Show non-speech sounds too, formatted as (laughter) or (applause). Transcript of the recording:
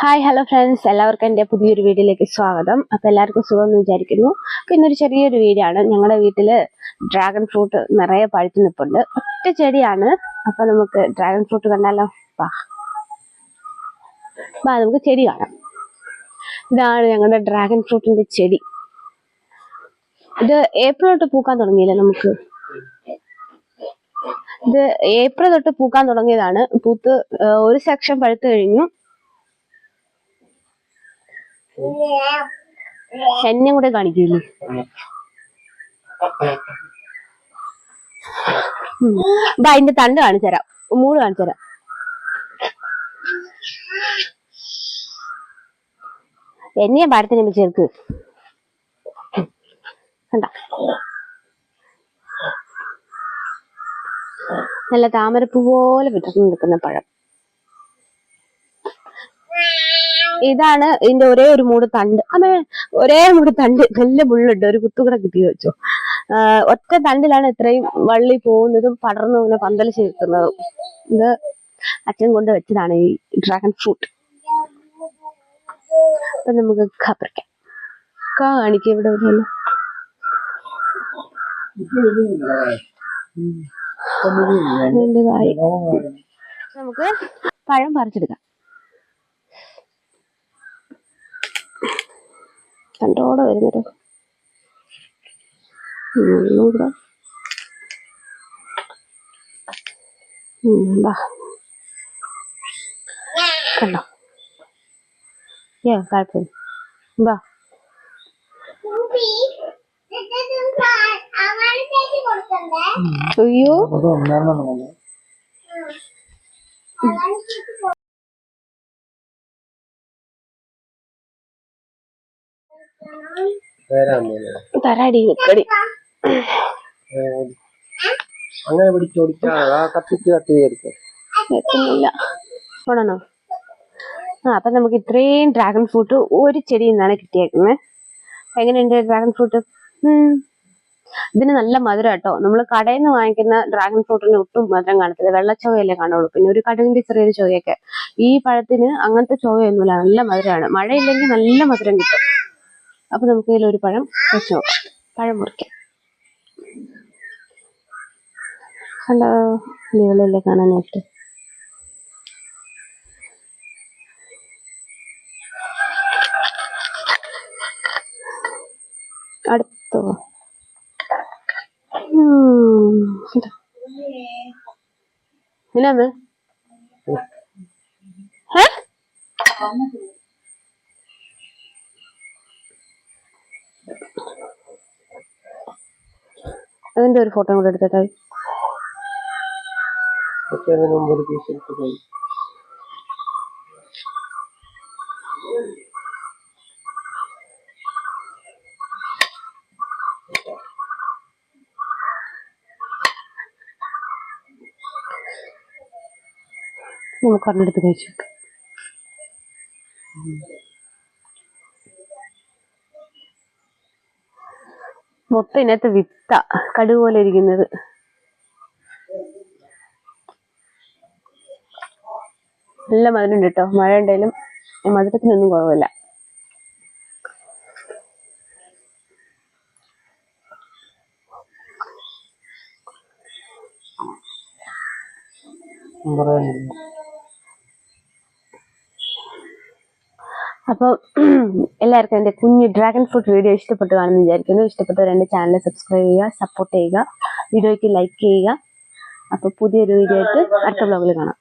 Hi hello friends എല്ലാവർക്കും എന്റെ പുതിയൊരു വീഡിയോയിലേക്ക് സ്വാഗതം. അപ്പോൾ എല്ലാവർക്കും സുഖം എന്ന് വിചാരിക്കുന്നു. അപ്പോൾ ഇന്നൊരു ചെറിയൊരു വീഡിയോ ആണ്. ഞങ്ങളുടെ വീട്ടിൽ ഡ്രാഗൺ ഫ്രൂട്ട് നിറയെ പഴുത്തു നിൽപ്പുണ്ട് ഒറ്റ ചെടിയാണ്. അപ്പോൾ നമുക്ക് ഡ്രാഗൺ ഫ്രൂട്ട് കണ്ടാലോ? വാ. വാ നമുക്ക് ചെടി കാണാം. ഇതാണ് ഞങ്ങളുടെ ഡ്രാഗൺ ഫ്രൂട്ടിന്റെ ചെടി. ഇത് ഏപ്രിൽ തൊട്ട് പൂക്കാൻ തുടങ്ങിയില്ലേ നമുക്ക്? ഇത് ഏപ്രിൽ തൊട്ട് പൂക്കാൻ തുടങ്ങിയതാണ്. പൂത്ത് ഒരു സെക്ഷൻ പഴുത്തു കഴിഞ്ഞു. എന്നെ കൂടെ കാണിക്കില്ലേ ഇതാ അതിന്റെ തണ്ട് കാണിച്ചുതരാം മൂട് കാണിച്ചുതരാം എന്നെ പാടത്തിന് ചേർക്ക്. നല്ല താമരപ്പൂ പോലെ വിടർന്നു നിൽക്കുന്ന പഴം. ഇതാണ് ഇതിന്റെ ഒരേ ഒരു മൂട് തണ്ട്. അമ്മേ ഒരേ മൂട് തണ്ട്. നല്ല മുള്ളുണ്ട്. ഒരു കുത്തുകൂടെ കിട്ടി വെച്ചു. ഒറ്റ തണ്ടിലാണ് ഇത്രയും വള്ളി പോകുന്നതും പടർന്നു ഇങ്ങനെ പന്തലിച്ച് നിൽക്കുന്നതും ഇത് അച്ഛൻ കൊണ്ട് വെച്ചതാണ് ഈ ഡ്രാഗൺ ഫ്രൂട്ട് അപ്പൊ നമുക്ക് കാപ്പറിക്കാം കാണിക്കും ഇവിടെ ഒരു നമുക്ക് പഴം പറിച്ചെടുക്കാം. കണ്ടോടെ വരുന്നൊരു വാ കണ്ടോ? ഏ കുഴപ്പമില്ല വാ അയ്യോ. തരാടി നിക്കടി. അങ്ങനെ പിടിച്ചോടിച്ചാ ആ കത്തിച്ച് കത്തി എടുക്കും എത്തുന്നില്ല ഓടണോ ആ അപ്പൊ നമുക്ക് ഇത്രയും ഡ്രാഗൺ ഫ്രൂട്ട് ഒരു ചെടിയിൽ നിന്നാണ് കിട്ടിയേക്കുന്നത്. എങ്ങനെയുണ്ട് ഡ്രാഗൺ ഫ്രൂട്ട് ഇതിന് നല്ല മധുരം കേട്ടോ. നമ്മൾ കടയിൽ നിന്ന് വാങ്ങിക്കുന്ന ഡ്രാഗൺ ഫ്രൂട്ടിന് ഒട്ടും മധുരം കാണത്തില്ല. വെള്ളച്ചോവയല്ലേ കാണുള്ളൂ. പിന്നെ ഒരു കടുകിന്റെ ചെറിയൊരു ചോവയൊക്കെ. ഈ പഴത്തിന് അങ്ങനത്തെ ചോവയൊന്നുമില്ല. നല്ല മധുരമാണ്. മഴയില്ലെങ്കിൽ നല്ല മധുരം കിട്ടും. അപ്പൊ നമുക്ക് ഇതിൽ ഒരു പഴം വെച്ച് നോക്കാം. പഴം മുറിക്കാം. ഹലോ നീളല്ലേ കാണാനായിട്ട്? അടുത്തോ? എന്നാന്ന് അതിന്റെ ഒരു ഫോട്ടോ കൂടെ എടുത്തിട്ടായി നമുക്ക് ഒരെണ്ണെടുത്ത് കഴിച്ചു. നോക്കാം മൊത്തം ഇതിനകത്ത് വിത്ത കടുക് പോലെ ഇരിക്കുന്നത്. നല്ല മധുരം കേട്ടോ. മഴ ഉണ്ടെങ്കിലും മധുരത്തിനൊന്നും കുറവില്ല. പറയാനില്ല അപ്പോൾ (clears throat) എല്ലാവർക്കും എന്റെ കുഞ്ഞു ഡ്രാഗൺ ഫ്രൂട്ട് വീഡിയോ ഇഷ്ടപ്പെട്ടു കാണുമെന്ന് വിചാരിക്കുന്നു. ഇഷ്ടപ്പെട്ടവർ എന്റെ ചാനൽ സബ്സ്ക്രൈബ് ചെയ്യുക സപ്പോർട്ട് ചെയ്യുക വീഡിയോയ്ക്ക് ലൈക്ക് ചെയ്യുക. അപ്പോൾ പുതിയൊരു വീഡിയോ ആയിട്ട് അടുത്ത ബ്ലോഗിൽ കാണാം.